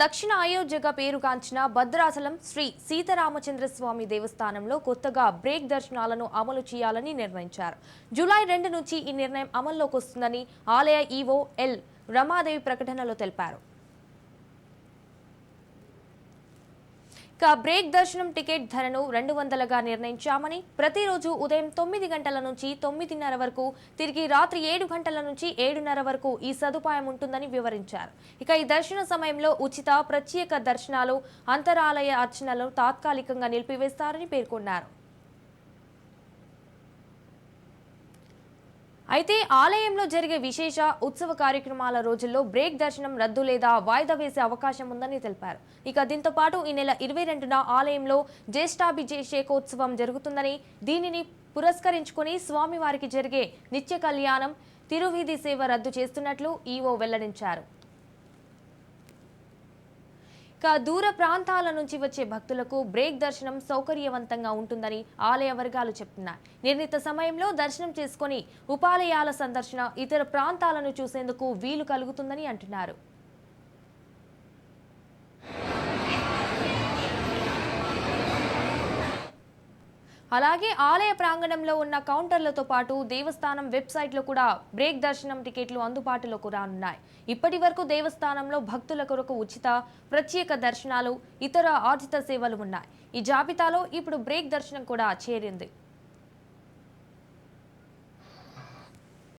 దక్షిణ అయోధ్యగా పేరుగాంచిన భద్రాచలం శ్రీ సీతారామచంద్ర స్వామి దేవస్థానంలో కొత్తగా బ్రేక్ దర్శనాలను అమలు చేయాలని నిర్ణయించారు. జూలై రెండు నుంచి ఈ నిర్ణయం అమల్లోకి వస్తుందని ఆలయ ఈవో ఎల్ రమాదేవి ప్రకటనలో తెలిపారు. ఇక బ్రేక్ దర్శనం టికెట్ ధరను రెండు వందలుగా నిర్ణయించామని ప్రతిరోజు ఉదయం తొమ్మిది గంటల నుంచి తొమ్మిదిన్నర వరకు తిరిగి రాత్రి ఏడు గంటల నుంచి ఏడున్నర వరకు ఈ సదుపాయం ఉంటుందని వివరించారు. ఇక ఈ దర్శన సమయంలో ఉచిత ప్రత్యేక దర్శనాలు అంతరాలయ అర్చనలు తాత్కాలికంగా నిలిపివేస్తారని పేర్కొన్నారు. అయితే ఆలయంలో జరిగే విశేష ఉత్సవ కార్యక్రమాల రోజుల్లో బ్రేక్ దర్శనం రద్దు లేదా వాయిదా వేసే అవకాశం ఉందని తెలిపారు. ఇక దీంతో పాటు ఈ నెల ఇరవై రెండున ఆలయంలో జ్యేష్ఠాభిషేకోత్సవం జరుగుతుందని దీనిని పురస్కరించుకుని స్వామివారికి జరిగే నిత్య కళ్యాణం తిరువీధి సేవ రద్దు చేస్తున్నట్లు ఈవో వెల్లడించారు. ఇక దూర ప్రాంతాల నుంచి వచ్చే భక్తులకు బ్రేక్ దర్శనం సౌకర్యవంతంగా ఉంటుందని ఆలయ వర్గాలు చెప్తున్నాయి. నిర్ణీత సమయంలో దర్శనం చేసుకొని ఉపాలయాల సందర్శన ఇతర ప్రాంతాలను చూసేందుకు వీలు కలుగుతుందని అంటున్నారు. అలాగే ఆలయ ప్రాంగణంలో ఉన్న కౌంటర్లతో పాటు దేవస్థానం వెబ్సైట్లో కూడా బ్రేక్ దర్శనం టికెట్లు అందుబాటులోకి రానున్నాయి. ఇప్పటి వరకు దేవస్థానంలో భక్తుల కొరకు ఉచిత ప్రత్యేక దర్శనాలు ఇతర ఆర్జిత సేవలు ఉన్నాయి. ఈ జాబితాలో ఇప్పుడు బ్రేక్ దర్శనం కూడా చేరింది.